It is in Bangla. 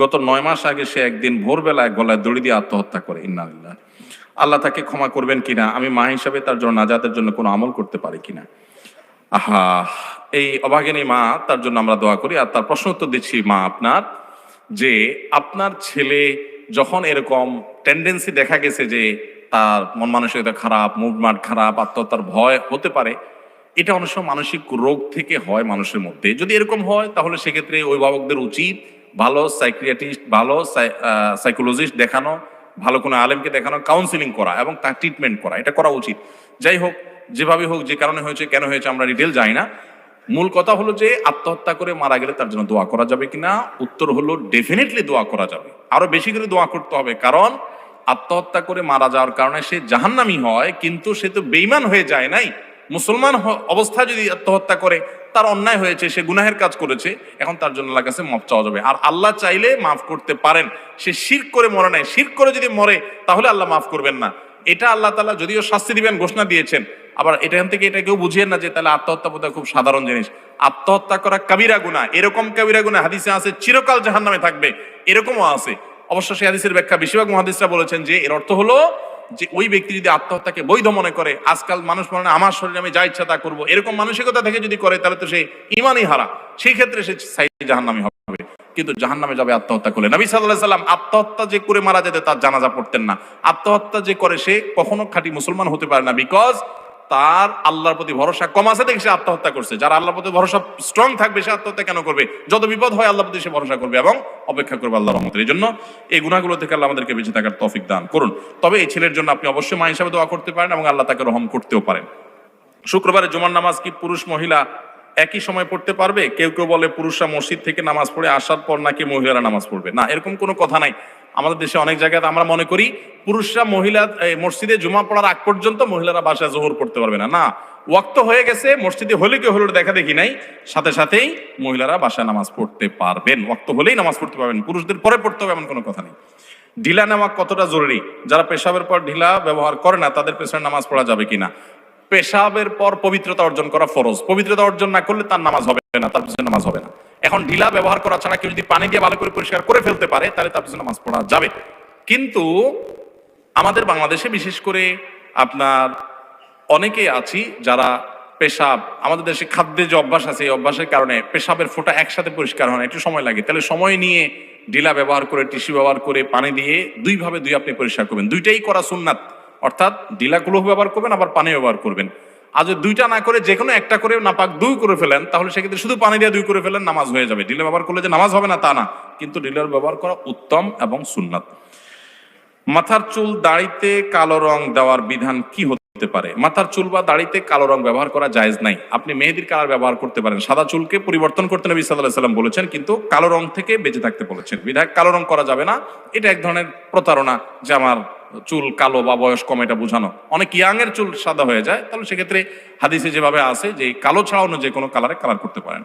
গত নয় মাস আগে সে একদিন ভোরবেলায় গলায় দড়ি দিয়ে আত্মহত্যা করে ইন্নালিল্লাহ আল্লাহ তাকে ক্ষমা করবেন কিনা, আমি মা হিসাবে তার জন্য নাজাতের জন্য কোনো আমল করতে পারি কিনা? আহা, এই অভাগিনী মা, তার জন্য আমরা দোয়া করি। আর তার প্রশ্ন উত্তর দিচ্ছি, মা আপনার, যে আপনার ছেলে যখন এরকম টেন্ডেন্সি দেখা গেছে যে তার মন মানসিকতা খারাপ মুভমেন্ট খারাপ, আত্মহত্যার ভয় হতে পারে, এটা অনেক সময় মানসিক রোগ থেকে হয় মানুষের মধ্যে। যদি এরকম হয়, তাহলে সেক্ষেত্রে অভিভাবকদের উচিত ভালো সাইক্রিয়াটিস্ট ভালো সাইকোলজিস্ট দেখানো, ভালো কোনো আলেমকে দেখানো কাউন্সিলিং করা এবং তার ট্রিটমেন্ট করা, এটা করা উচিত। যাই হোক, যেভাবে হোক, যে কারণে হয়েছে, কেন হয়েছে আমরা ডিটেল যাই না। মূল কথা হলো যে আত্মহত্যা করে মারা গেলে তার জন্য দোয়া করা যাবে কিনা উত্তর হলো ডেফিনেটলি দোয়া করা যাবে। আরও বেশি করে দোয়া করতে হবে, কারণ আত্মহত্যা করে মারা যাওয়ার কারণে সে জাহান্নামি হয়, কিন্তু সে তো বেইমান হয়ে যায় নাই। মুসলমান অবস্থায় যদি আত্মহত্যা করে, তার অন্যায় হয়েছে, সে গুনাহের কাজ করেছে, এখন তার জন্য আল্লাহর কাছে মাফ চাওয়া যাবে। আর আল্লাহ চাইলে মাফ করতে পারেন। সে শির করে মরে নাই। শির করে যদি মরে, তাহলে আল্লাহ মাফ করবেন না। এটা আল্লাহ তাআলা যদিও শাস্তি দিবেন, ঘোষণা দিয়েছেন, আবার এখান থেকে এটা কেউ বুঝিয়েন না যে তাহলে আত্মহত্যা বোধহয় খুব সাধারণ জিনিস। আত্মহত্যা করা কাবিরা গুনাহ। এরকম কাবিরা গুনাহ হাদিসে আছে, চিরকাল জাহান্নামে থাকবে। এরকমও আছে। অবশ্য সেই হাদিসের ব্যাখ্যা বেশিরভাগ মহাদিসরা বলেছেন যে, এর অর্থ হলো যে ওই ব্যক্তি যদি আত্মহত্যাকে বৈধ মনে করে, আজকাল মানুষ মনে আমার শরীরে আমি যা ইচ্ছা তা করব। এরকম মানসিকতা থেকে যদি করে, তাহলে তো সে ইমানই হারা। সেই ক্ষেত্রে সে জাহান জাহান্নামি হবে। কিন্তু জাহান নামে যাবে আত্মহত্যা করলে। নবী সাল্লাহ সাল্লাম আত্মহত্যা যে করে মারা যেতে, তার জানাজা পড়তেন না। আত্মহত্যা যে করে সে কখনো খাঁটি মুসলমান হতে পারে না। বিকজ তার আল্লাহর প্রতি ভরসা কম আছে দেখে সে আত্মহত্যা করছে। যারা আল্লাহর প্রতি ভরসা স্ট্রং থাকবে, সে আত্মহত্যা কেন করবে? যত বিপদ হয় আল্লাহর প্রতি সে ভরসা করবে এবং অপেক্ষা করবে আল্লাহর রহমতের। এই জন্য এই গুণাগুলো থেকে আল্লাহ আমাদেরকে বেঁচে থাকার তফিক দান করুন। তবে এই ছেলের জন্য আপনি অবশ্যই মা হিসাবে দোয়া করতে পারেন এবং আল্লাহ তাকে রহম করতেও পারেন। শুক্রবারে জুমার নামাজ কি পুরুষ মহিলা একই সময় পড়তে পারবে? কেউ কেউ বলে পুরুষরা মসজিদ থেকে নামাজ পড়ে আসার পর নাকি মহিলারা নামাজ পড়বে। না, এরকম কোনো কথা নাই। আমাদের দেশে অনেক জায়গায় আমরা মনে করি পুরুষরা মহিলা মসজিদে জুমা পড়ার আগ পর্যন্ত মহিলারা বাসায় জোহর পড়তে পারবে না। না, ওয়াক্ত হয়ে গেছে, মসজিদে হলে কেউ হলো দেখা দেখি নাই। সাথে সাথেই মহিলারা বাসায় নামাজ পড়তে পারবেন। ওয়াক্ত হলেই নামাজ পড়তে পারবেন। পুরুষদের পরে পড়তে হবে এমন কোনো কথা নেই। ঢিলা নেওয়া কতটা জরুরি? যারা পেশাবের পর ঢিলা ব্যবহার করে না, তাদের পেছনে নামাজ পড়া যাবে কিনা? পেশাবের পর পবিত্রতা অর্জন করা ফরজ। পবিত্রতা অর্জন না করলে তার নামাজ হবে না, তার পিছনে নামাজ হবে না। এখন ঢিলা ব্যবহার করা ছাড়া কেউ যদি পানি দিয়ে ভালো করে পরিষ্কার করে ফেলতে পারে, তাহলে তার পিছনে নামাজ পড়া যাবে। কিন্তু আমাদের বাংলাদেশে বিশেষ করে আপনার অনেকে আছি যারা পেশাব, আমাদের দেশে খাদ্যে যে অভ্যাস আছে, এই অভ্যাসের কারণে পেশাবের ফোঁটা একসাথে পরিষ্কার হয় না, একটু সময় লাগে। তাহলে সময় নিয়ে ডিলা ব্যবহার করে, টিস্যু ব্যবহার করে পানি দিয়ে দুইভাবে দুই আপনি পরিষ্কার করবেন। দুইটাই করা সুন্নাত। অর্থাৎ ডিলা ডিলাগুলো ব্যবহার করবেন, আবার পানি ব্যবহার করবেন। আর যদি দুইটা না করে যে কোনো একটা করে নাপাক দুই করে ফেলেন, তাহলে সেক্ষেত্রে শুধু পানি দিয়ে দুই করে ফেলেন, নামাজ হয়ে যাবে। ডিলা ব্যবহার করলে যে নামাজ হবে না তা না, কিন্তু ডিলার ব্যবহার করা উত্তম এবং সুন্নাত। মাথার চুল দাড়িতে কালো রং দেওয়ার বিধান কি হতে পারে? মাথার চুল বা দাড়িতে কালো রং ব্যবহার করা জায়েজ নাই। আপনি মেহেদির কালার ব্যবহার করতে পারেন। সাদা চুলকে পরিবর্তন করতে নবী সাল্লাহ সাল্লাম বলেছেন, কিন্তু কালো রং থেকে বেঁচে থাকতে বলেছেন। বিধায়ক কালো রং করা যাবে না। এটা এক ধরনের প্রতারণা যে আমার চুল কালো বা বয়স কম, এটা বোঝানো। অনেক ইয়াং এর চুল সাদা হয়ে যায়, তাহলে সেক্ষেত্রে হাদিসে যেভাবে আছে যে কালো ছাড়া অন্য যে কোনো কালারে কালার করতে পারেন।